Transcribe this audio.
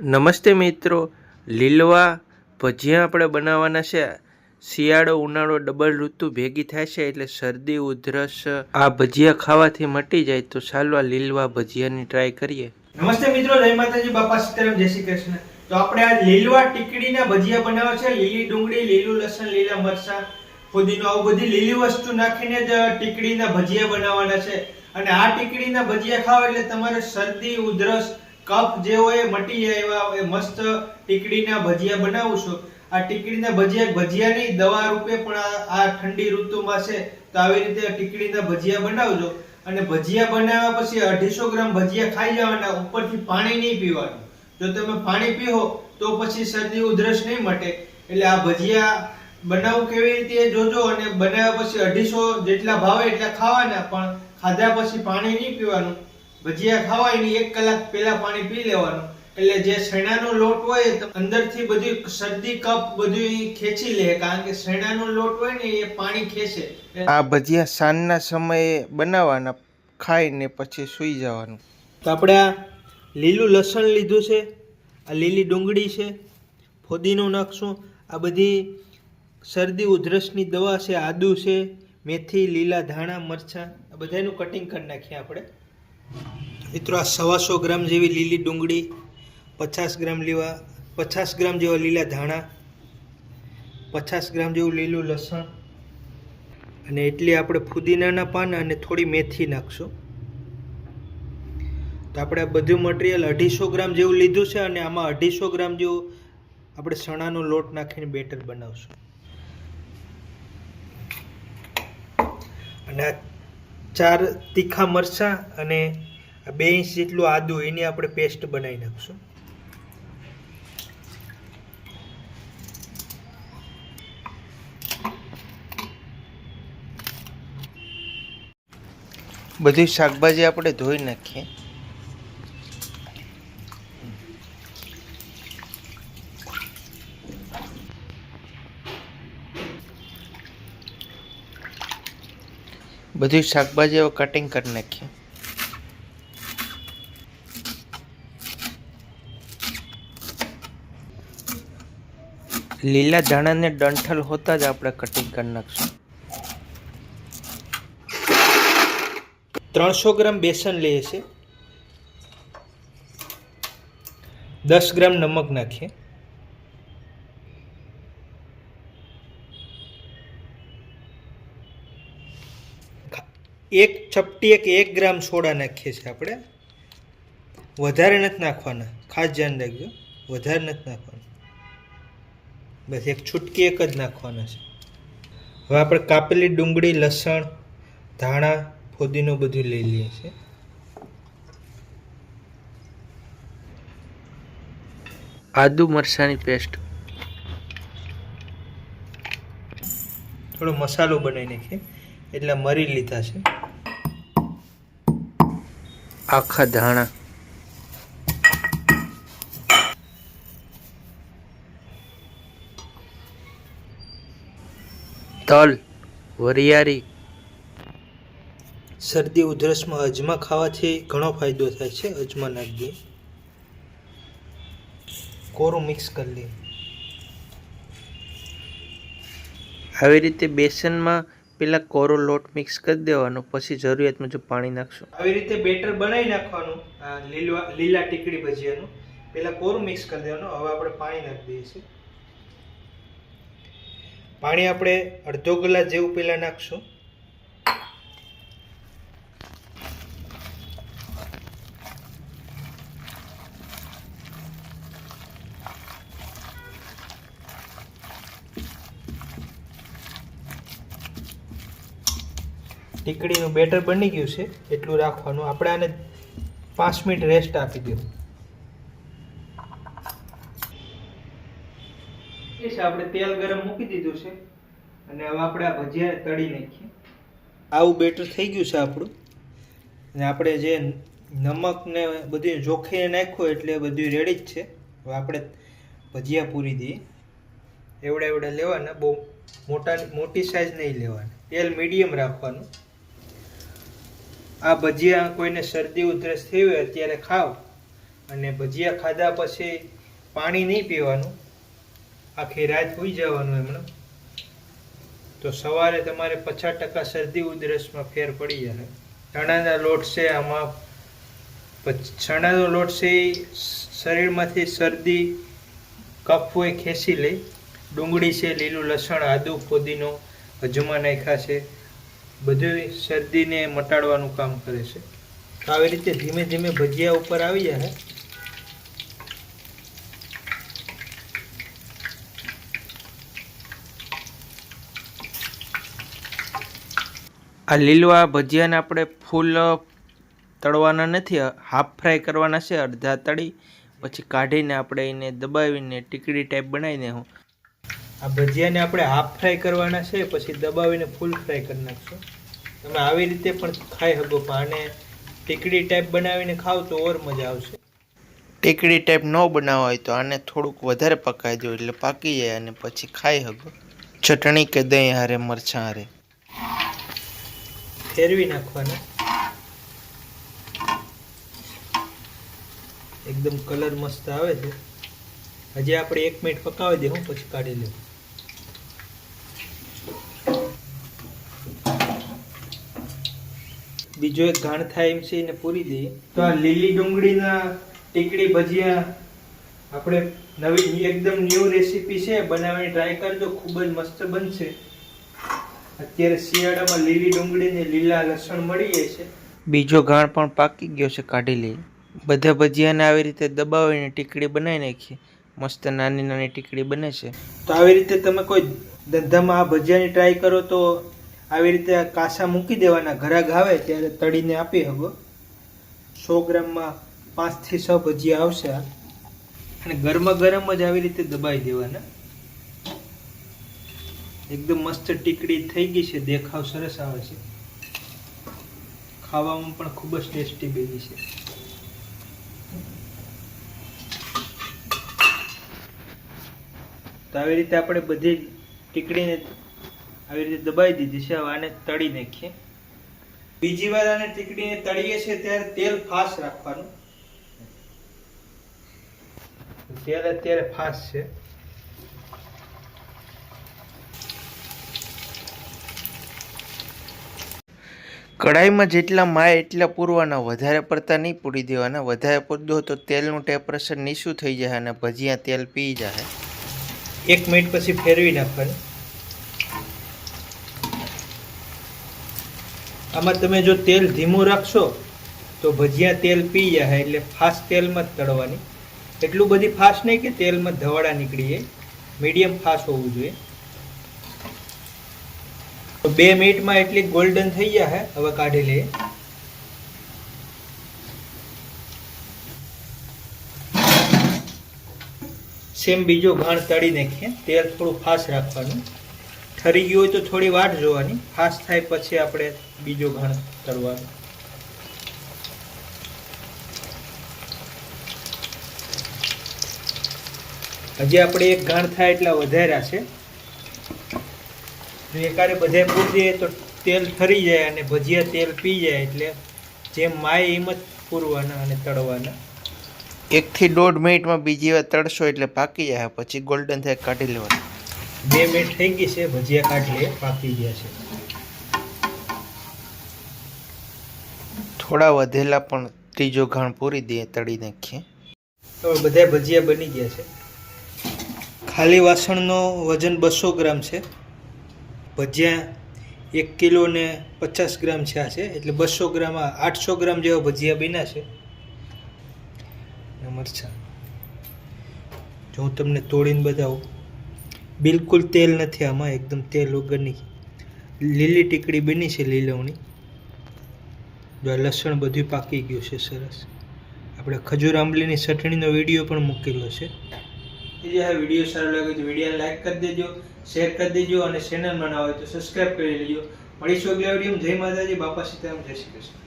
નમસ્તે મિત્રો, લીલવા ભજીયા આપણે બનાવવાના છે. શિયાળો, ઉનાળો, ડબલ ઋતુ ભેગી થાય છે એટલે શરદી, ઉધરસ આ ભજીયા ખાવાથી મટી જાય તો ચાલો આ લીલવા ભજીયાની ટ્રાય કરીએ. નમસ્તે મિત્રો, જય માતાજી, બાપા સીતારામ, જય શ્રી કૃષ્ણ. તો આપણે આ લીલવા ટીકડીના ભજીયા બનાવવા છે. લીલી ડુંગળી, લીલું લસણ, લીલા મરચાં, ફુદીનો, આવું બધી લીલી વસ્તુ નાખીને જ ટીકડીના ભજીયા બનાવવાના છે. અને આ ટીકડીના ભજીયા ખાવ એટલે તમારે શરદી, ઉધરસ કફ જે હોય મટી જાય એવા એ મસ્ત ટીકડીના ભજીયા બનાવશો આ ટીકડીના ભજીયા ભજીયા નહીં, દવા રૂપે પણ આ ઠંડી ઋતુમાં છે, તો આવી રીતે ટીકડીના ભજીયા બનાવજો. અને ભજીયા બનાવ્યા પછી અઢીસો ગ્રામ ભજીયા ખાઈ જવાના, ઉપરથી પાણી નહીં પીવાનું. જો તમે પાણી પીવો તો પછી શરદી ઉધરસ નહીં મટે. એટલે આ ભજીયા બનાવવું કેવી રીતે જોજો અને બનાવ્યા પછી અઢીસો જેટલા ભાવે એટલા ખાવાના, પણ ખાધા પછી પાણી નહીં પીવાનું. ભજીયા ખાવાય ને એક કલાક પહેલા પાણી પી લેવાનું. એટલે જે શેણાનો લોટ હોય અંદરથી બધું શરદી કપ બધું ખેંચી લે. કારણ કે શેણાનો લોટ હોય ને એ પાણી ખેંચે. આ ભજીયા સાંજના સમયે બનાવવાના ખાઈને પછી સૂઈ જવાનું. તો આપણે આ લીલું લસણ લીધું છે આ લીલી ડુંગળી છે ફોદીનો નાખશું. આ બધી શરદી ઉધરસની દવા છે આદુ છે મેથી લીલા ધાણા મરચાં આ બધાનું કટિંગ કરી નાખીએ આપણે. મિત્રો, આ સવાસો ગ્રામ જેવી લીલી ડુંગળી, પચાસ ગ્રામ લેવા, પચાસ ગ્રામ જેવા લીલા ધાણા, પચાસ ગ્રામ જેવું લીલું લસણ અને એટલી આપણે ફુદીનાના પાન અને થોડી મેથી નાખશું. તો આપણે બધું મટીરિયલ અઢીસો ગ્રામ જેવું લીધું છે અને આમાં અઢીસો ગ્રામ જેવું આપણે ચણાનો લોટ નાખીને બેટર બનાવશું. અને ચાર તીખા મરચાં અને બે ઇંચ જેટલું આદુ એની આપણે પેસ્ટ બનાવી નાખશું. બધી શાકભાજી આપણે ધોઈ નાખીએ. બધી શાકભાજી હવે કટિંગ કરી નાખીએ. લીલા ધાણાને ડંઠલ હોતા જ આપણે કટિંગ કરી નાખશું. ત્રણસો ગ્રામ બેસન લઈએ છે. દસ ગ્રામ નમક નાખીએ. એક ચપટી એક એક ગ્રામ સોડા નાખીએ છીએ આપણે. વધારે નથી નાખવાના. ખાસ ધ્યાન રાખજો. વધારે નથી નાખવાના. બસ એક છૂટકી એક જ નાખવાના છે. હવે આપણે કાપેલી ડુંગળી લસણ ધાણા ફોદીનો બધું લઈ લઈએ છીએ. આદુ મરચાંની પેસ્ટ. થોડો મસાલો બનાવી નાખીએ એટલે મરી લીધા છે. આખા ધાણા. તલ વરિયાળી. શરદી ઉધરસમાં અજમા ખાવાથી ઘણો ફાયદો થાય છે અજમા નાખીએ. કોરું મિક્સ કરી લઈએ. આવી રીતે બેસનમાં પેલા કોરો લોટ મિક્સ કરી દેવાનો પછી જરૂરિયાત મુજબ પાણી નાખશું. આવી રીતે બેટર બનાવી નાખવાનું લીલા લીલા ટીકડી ભજીયાનું. પહેલાં કોરું મિક્સ કરી દેવાનું હવે આપણે પાણી નાખી દઈએ છીએ. પાણી આપણે અડધો ગ્લાસ જેવું પહેલાં નાખશું. ટીકડીનું બેટર બની ગયું છે, એટલું રાખવાનું. આપણે આને પાંચ મિનિટ રેસ્ટ આપી દો આપણે તેલ ગરમ મૂકી દીધું છે. અને હવે આપણે આ ભજીયા તળી નાખીએ. આવું બેટર થઈ ગયું છે આપણું. અને આપણે જે નમક ને બધું જોખીને નાખ્યું એટલે બધું રેડી જ છે. હવે આપણે ભજીયા પૂરી દઈએ. એવડા એવડા લેવાના. બહુ મોટા મોટી સાઈઝ નહીં લેવાની. તેલ મીડિયમ રાખવાનું. આ ભજીયા કોઈને શરદી ઉધરસ થઈ હોય અત્યારે ખાવ અને ભજીયા ખાધા પછી પાણી નહીં પીવાનું. આખી રાત હોઈ જવાનું એમણે તો સવારે તમારે પચાસ ટકા શરદી ઉધરસમાં ફેર પડી જશે ચણાના લોટ છે આમાં. ચણાનો લોટ છે એ શરીરમાંથી શરદી, કફ હોય ખેંચી લે. ડુંગળી છે, લીલું લસણ, આદુ ફુદીનો અજમા નાખ્યા છે. બધું શરદીને મટાડવાનું કામ કરે છે. આવી રીતે ધીમે ધીમે ભજીયા ઉપર આવી જાય. આ લીલવા ભજીયાને આપણે ફૂલ તળવાના નથી હાફ ફ્રાય કરવાના છે, અડધા તળી, પછી કાઢીને આપણે એને દબાવીને ટીકડી ટાઈપ બનાવીને હું આ ભજીયાને આપણે હાફ ફ્રાય કરવાના છે, પછી દબાવીને ફૂલ ફ્રાય કરી નાખશું. તમે આવી રીતે પણ ખાઈ શકો, પણ આને ટીકડી ટાઈપ બનાવીને ખાવ તો ઓર મજા આવશે. ટીકડી ટાઈપ ન બનાવવા હોય તો આને થોડુંક વધારે પકાવી દો, એટલે પાકી જાય અને પછી ખાઈ શકો. ચટણી કે દહીં હારે, મરચાં હારે. ફેરવી નાખવાના. એકદમ કલર મસ્ત આવે છે. હજી આપણે એક મિનિટ પકાવી દેવું પછી કાઢી લઉં. બીજો એક ઘાણ થાય એમ છે, એને પૂરી દઈએ. તો આ લીલી ડુંગળીના ટીકડી ભજીયા આપણે નવી, એકદમ ન્યૂ રેસીપી છે, બનાવવાની ટ્રાય કરજો, ખૂબ જ મસ્ત બનશે. અત્યારે શિયાળામાં લીલી ડુંગળી ને લીલા લસણ મળી જાય છે. બીજો ઘાણ પણ પાકી ગયો છે કાઢી લઈએ. બધા ભજીયાને આવી રીતે દબાવીને ટીકડી બનાવી નાખીએ. મસ્ત નાની નાની ટીકડી બને છે. તો આવી રીતે તમે કોઈ ધંધામાં આ ભજીયાની ટ્રાય કરો તો આવી રીતે કાસા મૂકી દેવાના ઘરાક આવે ત્યારે તળીને આપી હવે સો ગ્રામમાં પાંચથી છ ભજીયા આવશે અને ગરમા ગરમ જ આવી રીતે દબાઈ દેવાના. એકદમ મસ્ત ટીકડી થઈ ગઈ છે, દેખાવ સરસ આવે છે. ખાવામાં પણ ખૂબ જ ટેસ્ટી બની છે. તો આવી રીતે આપણે બધી ટીકડીને આવી રીતે દબાઈ દીધી છે, હવે આને તળી નાખીએ. બીજી વાર આને ટીકડીને તળીએ છીએ, ત્યારે તેલ ફાસ રાખવાનું. તેલ અત્યારે ફાસ છે. કઢાઈમાં જેટલા માય એટલા પૂરવાના વધારે પડતા નહીં પૂરી દેવાના. વધારે પૂરદો તો તેલનું ટેમ્પરેચર નીચું થઈ જાય અને ભજીયા તેલ પી જાય. એક મિનિટ પછી ફેરવી નાખવાની. આમાં તમે જો તેલ ધીમું રાખશો તો ભજીયા તેલ પી જાય એટલે ફાસ્ટ તેલમાં જ તળવાની. એટલું બધી ફાસ્ટ નહીં કે તેલમાં ધવાડા નીકળી જાય. મીડિયમ ફાસ્ટ હોવું જોઈએ. બે મિનિટમાં એટલી ગોલ્ડન થઈ ગયા હે, હવે કાઢી લઈએ. સેમ બીજો ઘાણ તળી નાખીએ, તેલ થોડું ફાસ્ટ રાખવાનું. ઠરી ગયું હોય તો થોડી વાટ જોવાની ફાસ્ટ થાય પછી આપણે બીજો ઘાણ તળવાનો. હજી આપણે એક ઘાણ થાય એટલા વધાર્યા છે. એકારે બધે પૂરી દઈએ તો તેલ ઠરી જાય અને ભજીયા તેલ પી જાય એટલે જેમ માય એમ જ પૂરવાના અને તળવાના. એકથી દોઢ મિનિટમાં બીજી વાર તળશો એટલે પાકી જાય પછી ગોલ્ડન થાય કાઢી લેવાનું. બે મિનિટ થઈ ગઈ છે ભજીયા કાઢી લે પાકી ગયા છે. થોડા વધેલા પણ ત્રીજો ઘાણ પૂરી દઈએ તળી નાખીએ. તો બધા ભજીયા બની ગયા છે. ખાલી વાસણનો વજન બસો ગ્રામ છે. ભજીયા એક કિલો ને પચાસ ગ્રામ છે છે. એટલે બસો ગ્રામ આઠસો ગ્રામ જેવા ભજીયા બન્યા છે. મરચાં. જો હું તમને તોડીને બતાવું. બિલકુલ તેલ નથી આમાં, એકદમ તેલ વગરની લીલી ટીકડી બની છે લીલવણી જો આ લસણ બધું પાકી ગયું છે સરસ. આપણે ખજૂર આંબલીની ચટણીનો વીડિયો પણ મૂકેલો છે. જે આ વીડિયો સારો લાગે તો વીડિયો લાઈક કરી દેજો શેર કરી દેજો અને ચેનલ બનાવો હોય તો સબસ્ક્રાઈબ કરી લેજો. મળીશું અગલા વિડીયોમાં જય માતાજી, બાપા સીતારામ, જય શ્રી કૃષ્ણ.